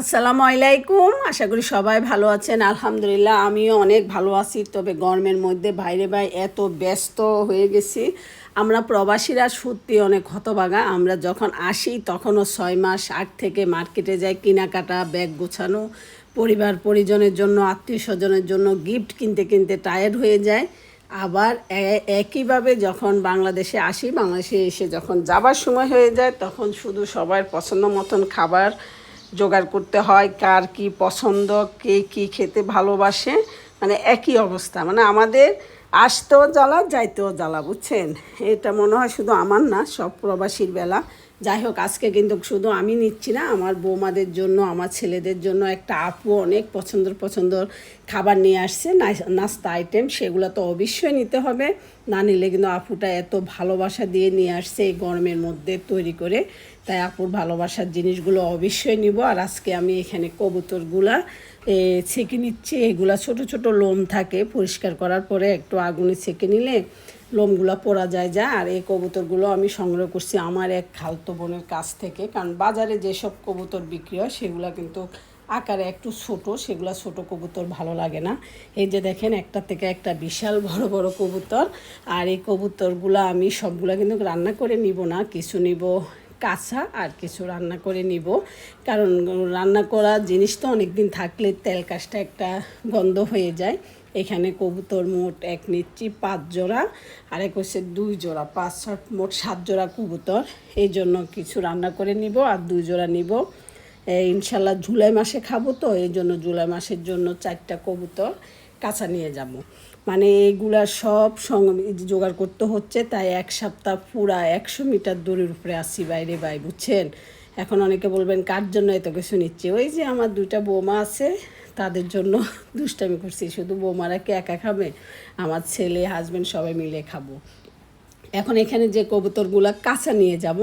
আসসালামু আলাইকুম। আশা করি সবাই ভালো আছেন। আলহামদুলিল্লাহ, আমিও অনেক ভালো আছি। তবে গরমের মধ্যে বাইরে বাইরে এত ব্যস্ত হয়ে গেছি। আমরা প্রবাসীরা সত্যি অনেক হতবাগা আমরা যখন আসি, তখনও ছয় মাস আগ থেকে মার্কেটে যাই, কেনাকাটা, ব্যাগ গোছানো, পরিবার পরিজনের জন্য, আত্মীয় স্বজনের জন্য গিফট কিনতে কিনতে টায়ার্ড হয়ে যায় আবার একইভাবে যখন বাংলাদেশে আসি, বাংলাদেশে এসে যখন যাবার সময় হয়ে যায়, তখন শুধু সবার পছন্দ মতন খাবার জোগাড় করতে হয়, কার কি পছন্দ, কে কি খেতে ভালোবাসে মানে একই অবস্থা। মানে আমাদের আসতেও জ্বালা, যাইতেও জ্বালা, বুঝছেন? এটা মনে হয় শুধু আমার না, সব প্রবাসীর বেলা। যাই হোক, আজকে কিন্তু শুধু আমি নিচ্ছি না, আমার বৌমাদের জন্য, আমার ছেলেদের জন্য একটা আপু অনেক পছন্দর পছন্দর খাবার নিয়ে আসছে নাস্তা আইটেম, সেগুলো তো অবশ্যই নিতে হবে। না নিলে কিন্তু আপুটা এত ভালোবাসা দিয়ে নিয়ে আসছে এই গরমের মধ্যে তৈরি করে। তাই আপুর ভালোবাসার জিনিসগুলো অবশ্যই নিব। আর আজকে আমি এখানে কবুতরগুলা ছেঁকে নিচ্ছি। এগুলা ছোট ছোট লোম থাকে, পরিষ্কার করার পরে একটু আগুনে ছেঁকে নিলে লোমগুলো পোড়া যায় যা। আর এই কবুতরগুলো আমি সংগ্রহ করছি আমার এক খালতো বোনের কাছ থেকে। কারণ বাজারে যেসব কবুতর বিক্রি হয়, সেগুলো কিন্তু আকারে একটু ছোট, সেগুলো ছোট কবুতর ভালো লাগে না। এই যে দেখেন, একটা থেকে একটা বিশাল বড় বড় কবুতর। আর এই কবুতরগুলো আমি সবগুলো কিন্তু রান্না করে নিব না, কিছু নিব কাঁচা আর কিছু রান্না করে নিব। কারণ রান্না করা জিনিস তো অনেক দিন থাকলে তেল কাজটা একটা গন্ধ হয়ে যায়। এখানে কবুতর মোট এক নিচ্ছি, পাঁচ জোড়া। আর এক হচ্ছে দুই জোড়া, পাঁচ মোট সাত জোড়া কবুতর। এই জন্য কিছু রান্না করে নিব আর দুই জোড়া নিব। ইনশাল্লাহ জুলাই মাসে খাব তো, এই জন্য জুলাই মাসের জন্য চারটা কবুতর কাঁচা নিয়ে যাব। মানে এগুলা সব সঙ্গে জোগাড় করতে হচ্ছে, তাই এক সপ্তাহ পুরা একশো মিটার দূরের উপরে আসি বাইরে বাই বুঝছেন? এখন অনেকে বলবেন, কার জন্য এত কিছু নিচ্ছে? ওই যে আমার দুইটা বৌমা আছে, তাদের জন্য দুষ্টামি করছি, শুধু বৌমারা কি একা খাবে? আমার ছেলে হাজব্যান্ড সবাই মিলে খাব। এখন এখানে যে কবুতরগুলো কাঁচা নিয়ে যাব,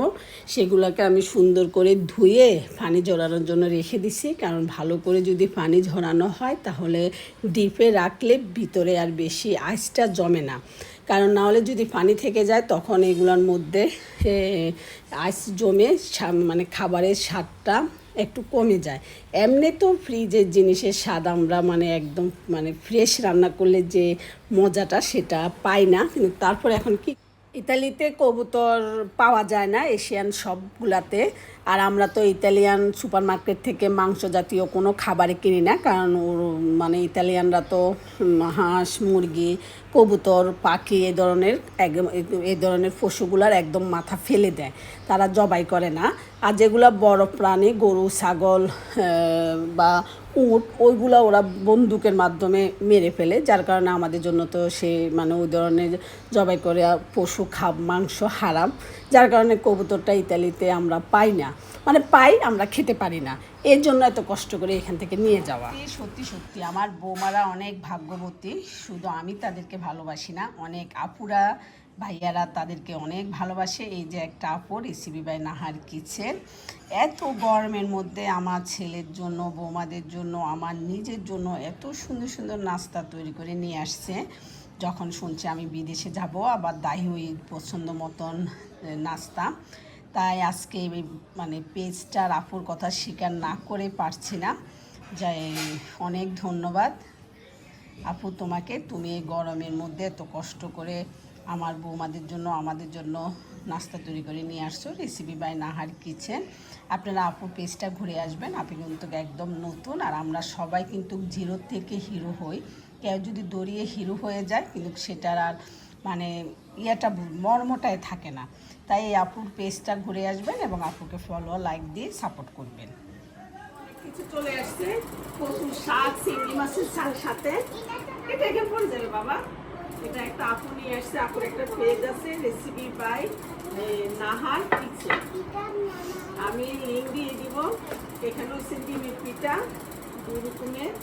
সেগুলোকে আমি সুন্দর করে ধুয়ে পানি ঝরানোর জন্য রেখে দিছি। কারণ ভালো করে যদি পানি ঝরানো হয়, তাহলে ডিপে রাখলে ভিতরে আর বেশি আইসটা জমে না। কারণ না হলে যদি পানি থেকে যায়, তখন এগুলোর মধ্যে আইস জমে মানে খাবারের স্বাদটা একটু কমে যায়। এমনি তো ফ্রিজের জিনিসের স্বাদ আমরা মানে একদম মানে ফ্রেশ রান্না করলে যে মজাটা, সেটা পাই না। কিন্তু তারপর এখন কি ইতালিতে কবুতর পাওয়া যায় না এশিয়ান সবগুলাতে। আর আমরা তো ইতালিয়ান সুপার মার্কেট থেকে মাংস জাতীয় কোনো খাবারই কিনি না, কারণ ওর মানে ইতালিয়ানরা তো হাঁস, মুরগি, কবুতর, পাখি এ ধরনের এই ধরনের পশুগুলার একদম মাথা ফেলে দেয়, তারা জবাই করে না। আর যেগুলো বড় প্রাণী, গরু, ছাগল বা উট, ওইগুলো ওরা বন্দুকের মাধ্যমে মেরে ফেলে, যার কারণে আমাদের জন্য তো সে মানে ওই ধরনের জবাই করে পশু, খাব, মাংস হারাম, যার কারণে কবুতরটা ইতালিতে আমরা পাই না। মানে পাই, আমরা খেতে পারি না। এর জন্য এত কষ্ট করে এখান থেকে নিয়ে যাওয়া। সত্যি সত্যি আমার বৌমারা অনেক ভাগ্যবতী। শুধু আমি তাদেরকে ভালোবাসি না, অনেক আপুরা, ভাইয়ারা তাদেরকে অনেক ভালোবাসে। এই যে একটা আপু, রেসিপি বাই নাহার কিচেন। এত গরমের মধ্যে আমার ছেলের জন্য, বৌমাদের জন্য, আমার নিজের জন্য এত সুন্দর সুন্দর নাস্তা তৈরি করে নিয়ে আসছে। যখন শুনছে আমি বিদেশে যাব, আবার দাহি পছন্দ মতন নাস্তা। তাই আজকে মানে পেজটার আপুর কথা স্বীকার না করে পারছি না। যাই, অনেক ধন্যবাদ। আপু, তোমাকে তুমি এই গরমের মধ্যে এত কষ্ট করে আমার বৌমাদের জন্য, আমাদের জন্য নাস্তা তৈরি করে নিয়ে আসছো রেসিপি বাই নাহার কিচেন আপনারা আপুর পেজটা ঘুরে আসবেন। আপনি কিন্তু একদম নতুন আর আমরা সবাই কিন্তু জিরো থেকে হিরো হই। কেউ যদি দড়িয়ে হিরো হয়ে যায়, কিন্তু সেটার আর মানে ইয়েটা মর্মটায় থাকে না। তাই এই আপুর পেজটা ঘুরে আসবেন এবং আপুকে ফলো লাইক দিয়ে সাপোর্ট করবেন। কিছু চলে আসছে প্রচুর শাক, চিংড়ি মাছের শাক সাথে। এটা এখানে পড়ে যাবে বাবা? এটা একটা আপু নিয়ে আসছে, আপুর একটা পেজ আছে রেসিপি বাই নাহার কিচেন আমি লিঙ্ক দিয়ে দিব এখানে হচ্ছে ডিমের দুই রকমের।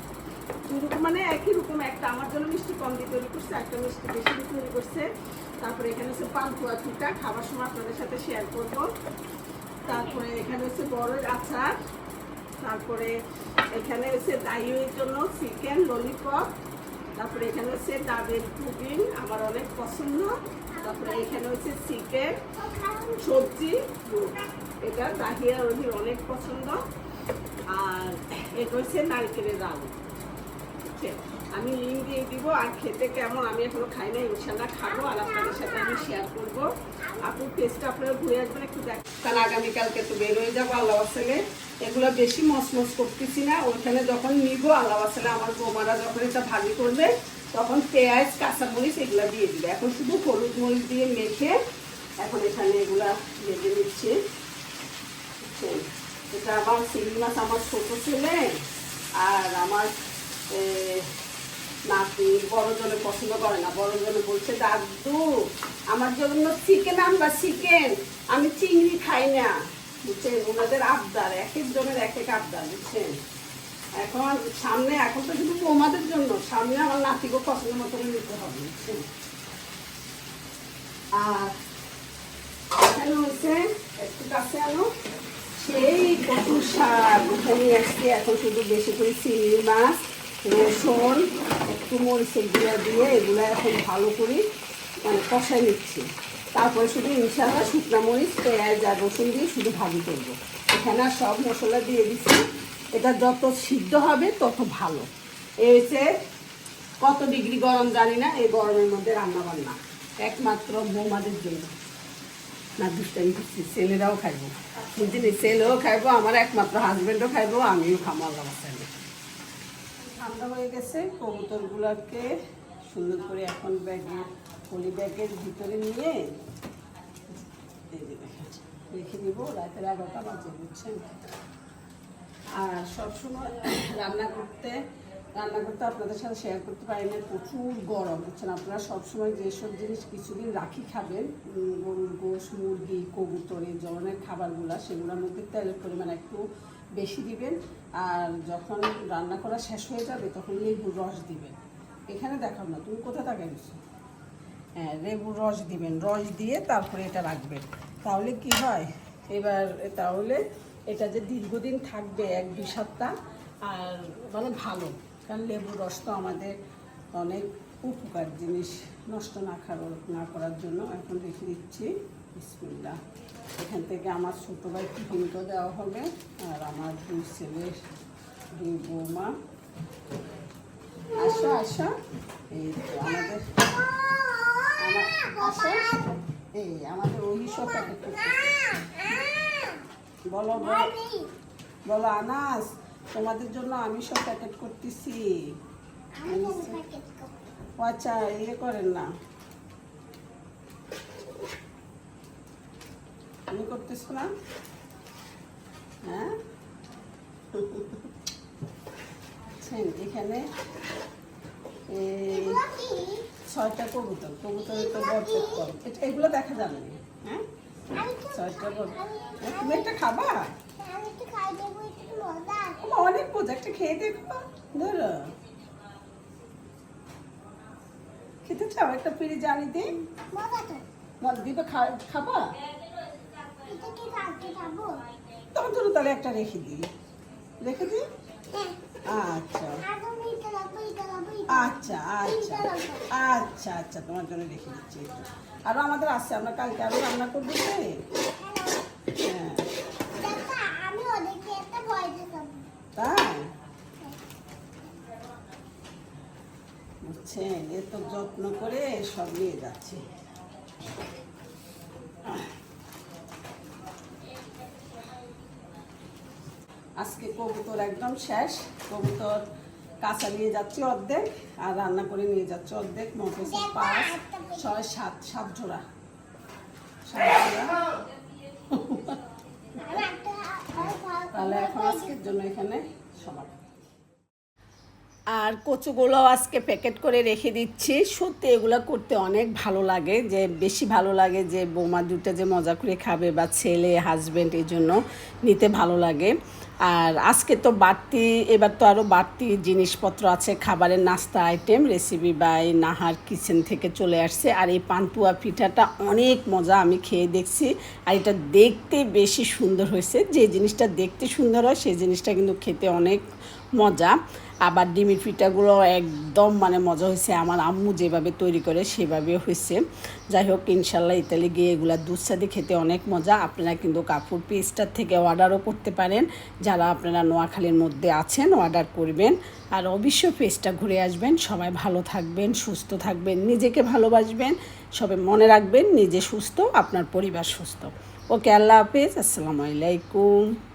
দুই মানে একই রকম, একটা আমার জন্য মিষ্টি কম দিয়ে তৈরি করছে, একটা মিষ্টি বেশি দিয়ে তৈরি করছে। তারপরে এখানে হচ্ছে পান্তুয়া পিঠা খাবার সময় আপনাদের সাথে শেয়ার করব। তারপরে এখানে হচ্ছে বড়ের আচার, তারপরে এখানে হচ্ছে দাইয়ের জন্য চিকেন ললিপপ তারপরে এখানে হচ্ছে ডাবের পুডিং, আমার অনেক পছন্দ। তারপরে এখানে হচ্ছে চিকেন, সবজি এটা দাহিয়া অনেক পছন্দ। আর এটা হচ্ছে নারকেলের রাউন্ড বুঝছেন আমি লিঙ্ক দিয়ে দিব আর খেতে কেমন, আমি এখনও খাই না ইনশাল্লাহ খাব আর আপনাদের সাথে আমি শেয়ার করব। আপনি টেস্ট আপনারা ঘুরে আসবেন, একটু দেখ কারণ আগামীকালকে তো বের হয়ে যাব আল্লাহ আসলে। এগুলো বেশি মসমস করতেছি না, ওইখানে যখন নিবো আল্লাহ আসলে আমার বৌমারা যখন এটা ভাজি করবে, তখন পেঁয়াজ, কাঁচামরিচ এগুলো দিয়ে দিবে। এখন শুধু হলুদ মরিচ দিয়ে মেখে এখন এখানে এগুলা ভেজে নিচ্ছি? এটা আমার চিংড়ি মাছ, আমার ছোটো ছেলে আর আমার নাতি বড় জনে পছন্দ করে না বড় জনে বলছে, দাদু, আমার জন্য চিকেন আনবা চিকেন আমি চিংড়ি খাই না। বুঝছেন? ওনাদের আবদার এক এক জনের এক এক আবদার, বুঝছেন? এখন সামনে, এখন তো শুধু তোমাদের জন্য, সামনে আমার নাতিকে পছন্দ মতো নিতে হবে, বুঝছেন? আর এখানে হচ্ছে একটু কাছে আনো, সেই কচু শাক। ওখানে আসছে, এখন শুধু বেশি করে চিংড়ি মাছ। রসুন, একটু মরিচের গুঁড়া দিয়ে এগুলো এখন ভালো করে মানে কষাই নিচ্ছি। তারপরে শুধু ইনশাল্লাহ শুকনো মরিচ, পেঁয়াজ আর রসুন দিয়ে শুধু ভাজি করব। এখানে সব মশলা দিয়ে দিচ্ছি এটা যত সিদ্ধ হবে, তত ভালো। হচ্ছে কত ডিগ্রি গরম জানি না, এই গরমের মধ্যে রান্না বান্না। একমাত্র বৌমাদের জন্য। না, দুষ্টামি করছি, ছেলেরাও খাইবো। বুঝলি ছেলেও খাইবো, আমার একমাত্র হাজবেন্ডও খাইবো, আমিও খামো আল্লাহ ঠান্ডা হয়ে গেছে, কবুতরগুলোকে সুন্দর করে এখন ব্যাগে, পলি ব্যাগের ভিতরে নিয়ে রেখে দিব, রাতের এগারোটা বাজে, বুঝছেন? আর সবসময় রান্না করতে রান্না করতে আপনাদের সাথে শেয়ার করতে পারি না, প্রচুর গরম, বুঝছেন? আপনারা সবসময় যেসব জিনিস কিছুদিন রাখি খাবেন গরুর গোশ, মুরগি, কবুতর, এই ধরনের খাবারগুলো, সেগুলোর মধ্যে তেলের পরিমাণ একটু বেশি দিবেন, আর যখন রান্না করা শেষ হয়ে যাবে তখন লেবুর রস দিবেন। এখানে দেখাব না, তুমি কোথা থেকে হ্যাঁ লেবুর রস দিবেন, রস দিয়ে তারপরে এটা রাখবেন। তাহলে কি হয়? এবার তাহলে এটা যে দীর্ঘদিন থাকবে এক দুই সপ্তাহ, আর মানে ভালো, কারণ লেবুর রস তো আমাদের অনেক উপকার জিনিস নষ্ট না খাওয়ার না করার জন্য এখন রেখে দিচ্ছি। বিসমিল্লা এখান থেকে আমার ছোটো ভাই টিফিনকেও দেওয়া হবে, আর আমার দুই ছেলের দুই বৌমা। আসো আসো। এই তো আমাদের এই আমাদের ওই সব বলো বলো। আনাস, তোমাদের জন্য আমি সব প্যাকেট করতেছি আচ্ছা ইয়ে করেন না। তুমি করতেছো না? হ্যাঁ? এখানে? এই ছয়টা কবুতর কবুতরের তো বরফের কম এটা এগুলো দেখা যাবে না। হ্যাঁ? ছয়টা বর- হ্যাঁ, তুমি একটা খাবা? অনেক মজা। একটা খেয়ে দেখো। ধরো খেতে চাও? একটা পিড়ি জানি দি। দিবে খাবা? তখন ধরো তাহলে একটা রেখে দিই রেখে দিই আচ্ছা। আচ্ছা আচ্ছা। আচ্ছা আচ্ছা তোমার জন্য রেখে দিচ্ছি আরও আরও আমাদের আসছে আমরা কালকে আরও রান্না করব তো হ্যাঁ আমি ওদেরকে একটা ভয় দিতাম তাই বুঝছেন এত যত্ন করে সব নিয়ে যাচ্ছে। আজকে কবুতর একদম শেষ। কবুতর কাঁচা নিয়ে যাচ্ছি অর্ধেক আর রান্না করে নিয়ে যাচ্ছি অর্ধেক। মোট পাঁচ, ছয়, সাত সাত জোড়া। সাত জোড়া। তাহলে এখন আজকের জন্য এখানে সবার আর কচুগুলো আজকে প্যাকেট করে রেখে দিচ্ছি। সত্যি এগুলো করতে অনেক ভালো লাগে, যে বেশি ভালো লাগে যে বৌমা দুটো যে মজা করে খাবে বা ছেলে হাজব্যান্ড এই জন্য নিতে ভালো লাগে। আর আজকে তো বাড়তি, এবার তো আরও বাড়তি জিনিসপত্র আছে, খাবারের নাস্তা item recipe by Nahar kitchen থেকে চলে আসছে। আর এই পান্তুয়া পিঠাটা অনেক মজা আমি খেয়ে দেখছি। আর এটা দেখতে বেশি সুন্দর হয়েছে, যে জিনিসটা দেখতে সুন্দর হয়, সেই জিনিসটা কিন্তু খেতে অনেক মজা। আবার ডিমের পিঠাগুলো একদম মানে মজা হয়েছে। আমার আম্মু যেভাবে তৈরি করে সেভাবে হয়েছে। যাই হোক, ইনশাল্লাহ ইতালি গিয়ে এগুলা দুধ খেতে অনেক মজা। আপনারা কিন্তু কাপড় পেস্টার থেকে অর্ডারও করতে পারেন। যারা আপনারা নোয়াখালীর মধ্যে আছেন, অর্ডার করবেন। আর অবশ্যই পেজটা ঘুরে আসবেন। সবাই ভালো থাকবেন, সুস্থ থাকবেন, নিজেকে ভালোবাসবেন। সবাই মনে রাখবেন, নিজে সুস্থ, আপনার পরিবার সুস্থ। ওকে, আল্লাহ হাফেজ। আসসালামু আলাইকুম।